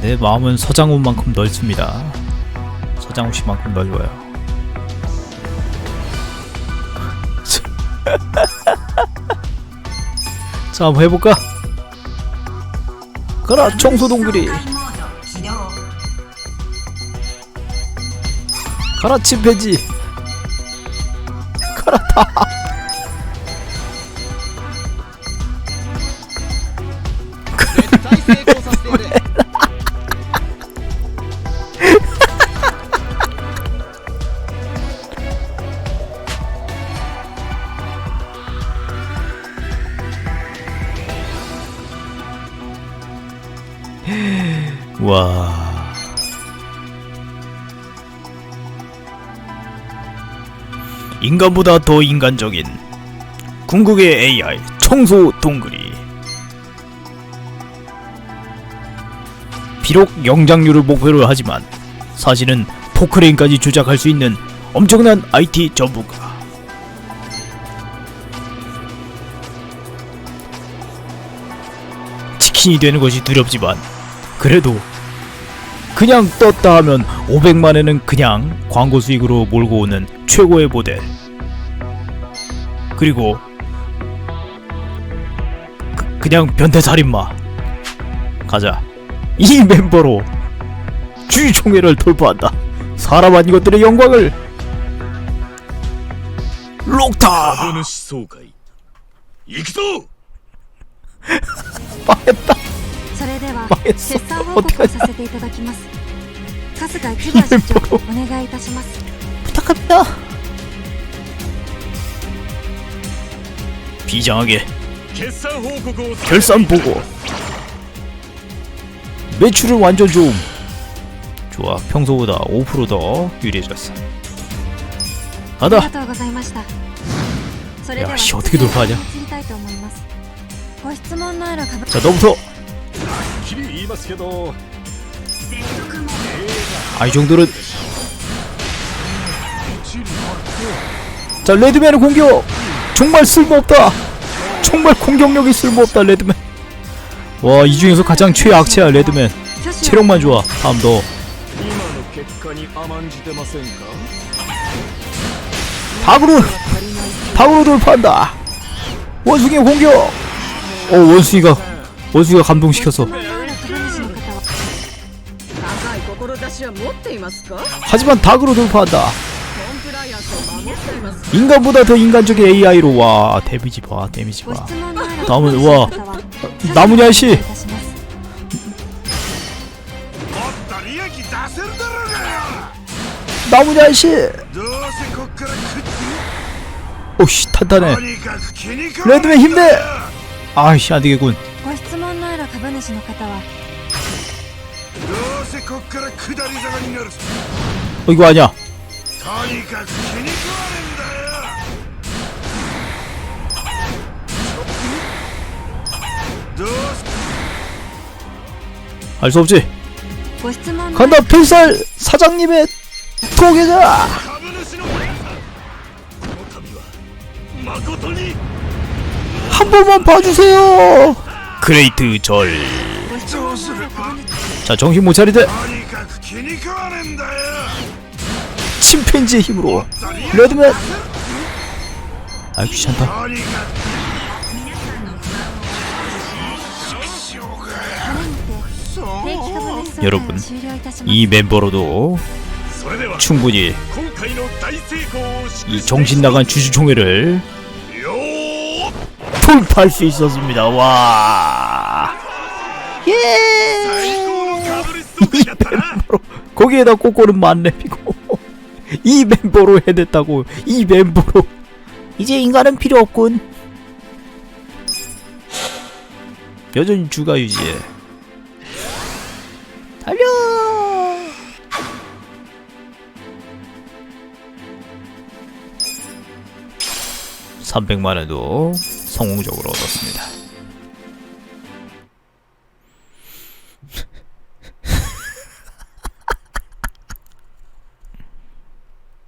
내 마음은 서장훈만큼 넓습니다. 서장훈 씨만큼 넓어요. 자, 한번 해볼까? 가라, 청소동굴이. 가라, 침팬지. 가라, 다. 와. 인간보다 더 인간적인 궁극의 AI 청소 동굴이 비록 영장률을 목표로 하지만 사실은 포크레인까지 조작할 수 있는 엄청난 IT 전문가 치킨이 되는 것이 두렵지만 그래도 그냥 떴다 하면 500만에는 그냥 광고 수익으로 몰고 오는 최고의 모델. 그리고 그, 냥 변태살인마. 가자. 이 멤버로 주총회를 돌파한다. 사람 아닌 것들의 영광을 록타! 망했다. それでは 망했어 決算報告をさせていただきます春日木村社長お願いいたします 부탁합니다 비장하게 決算報告を 결산 보고 매출은 완전 좋음 좋아 평소보다 5%더 유리해졌어 あり 가다 がとうございましたそれでは 야, 씨, 어떻게 돌파하냐? 移りたいと思いますご質問のある株 자 너부터 きり言いますけど 아, 이 정도는. 자, 레드맨의 공격! 정말 쓸모없다! 정말 공격력이 쓸모없다, 레드맨. 와, 이 중에서 가장 최악체야, 레드맨. 체력만 좋아. 다음 너. 박으로! 박으로 돌파한다! 원숭이 공격! 어, 원숭이가 원숭이가 감동시켜서. 하지만 닭으로 돌파한다. 인간보다 더 인간적인 AI로 와. 데미지 봐 데미지 봐. 남은 와. 남은 야씨. 나무야 씨... 오씨 탄탄해. 레드맨 힘내. 아이씨 안되겠군. 主の方はどうせこっから下り坂になる 어 이거 아니야 とにかく気に食わねえんだよどうせ 알 수 없지 ご質問のある 간다 필살 사장님의 통계자 株主の皆さんこの度は誠に 한 번만 봐주세요 그레이트 절. 자 정신 못 차리대. 침팬지의 힘으로 레드맨. 아 귀찮다. 여러분 이 멤버로도 충분히 이 정신 나간 주주총회를 돌파할 수 있었습니다. 와. 예. 이 멤버로 거기에다 꼬꼬는 만렙이고 이 멤버로 해냈다고 이 멤버로 이제 인간은 필요 없군. 여전히 주가 유지. 달려. 삼백만에도 성공적으로 얻었습니다